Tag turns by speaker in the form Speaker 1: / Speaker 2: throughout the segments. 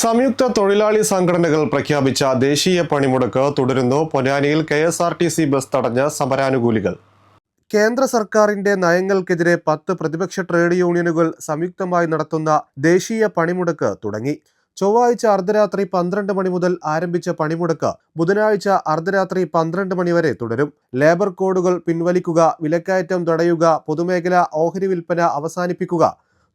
Speaker 1: സംയുക്ത തൊഴിലാളി സംഘടനകൾ പ്രഖ്യാപിച്ച ദേശീയ പണിമുടക്ക് തുടരുന്നു. പൊന്നാനിയിൽ K S R T C bus തടഞ്ഞ സമരാനുകൂലികൾ. കേന്ദ്ര സർക്കാരിന്റെ നയങ്ങൾക്കെതിരെ പത്ത് പ്രതിപക്ഷ ട്രേഡ് യൂണിയനുകൾ സംയുക്തമായി നടത്തുന്ന ദേശീയ പണിമുടക്ക് തുടങ്ങി. ചൊവ്വാഴ്ച അർദ്ധരാത്രി പന്ത്രണ്ട് മണി മുതൽ ആരംഭിച്ച പണിമുടക്ക് ബുധനാഴ്ച അർദ്ധരാത്രി പന്ത്രണ്ട് മണി വരെ തുടരും. ലേബർ കോഡുകൾ പിൻവലിക്കുക വിലക്കയറ്റം തടയുക പൊതുമേഖലാ ഓഹരി വിൽപ്പന അവസാനിപ്പിക്കുക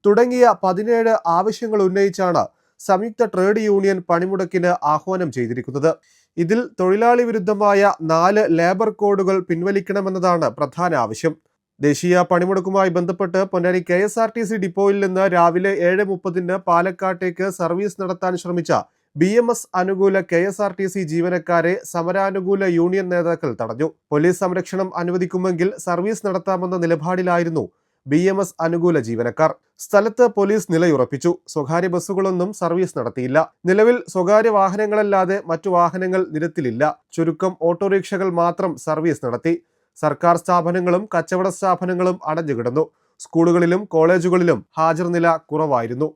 Speaker 1: തുടങ്ങിയ പതിനേഴ് ആവശ്യങ്ങൾ ഉന്നയിച്ചാണ് സംയുക്ത ട്രേഡ് യൂണിയൻ പണിമുടക്കിന് ആഹ്വാനം ചെയ്തിരിക്കുന്നത്. ഇതിൽ തൊഴിലാളി വിരുദ്ധമായ നാല് ലേബർ കോഡുകൾ പിൻവലിക്കണമെന്നതാണ് പ്രധാന ആവശ്യം. ദേശീയ പണിമുടക്കുമായി ബന്ധപ്പെട്ട് Ponnani K S R T C ഡിപ്പോയിൽ നിന്ന് രാവിലെ ഏഴ് മുപ്പതിന് പാലക്കാട്ടേക്ക് സർവീസ് നടത്താൻ ശ്രമിച്ച ബി എം എസ് അനുകൂല K S R T C ജീവനക്കാരെ സമരാനുകൂല യൂണിയൻ നേതാക്കൾ തടഞ്ഞു. പോലീസ് സംരക്ഷണം അനുവദിക്കുമെങ്കിൽ സർവീസ് നടത്താമെന്ന നിലപാടിലായിരുന്നു ബി എം എസ് അനുകൂല ജീവനക്കാർ. സ്ഥലത്ത് പോലീസ് നിലയുറപ്പിച്ചു. സ്വകാര്യ ബസ്സുകളൊന്നും സർവീസ് നടത്തിയില്ല. നിലവിൽ സ്വകാര്യ വാഹനങ്ങളല്ലാതെ മറ്റു വാഹനങ്ങൾ നിരത്തിലില്ല. ചുരുക്കം ഓട്ടോറിക്ഷകൾ മാത്രം സർവീസ് നടത്തി. സർക്കാർ സ്ഥാപനങ്ങളും കച്ചവട സ്ഥാപനങ്ങളും അടഞ്ഞുകിടന്നു. സ്കൂളുകളിലും കോളേജുകളിലും ഹാജർ നില കുറവായിരുന്നു.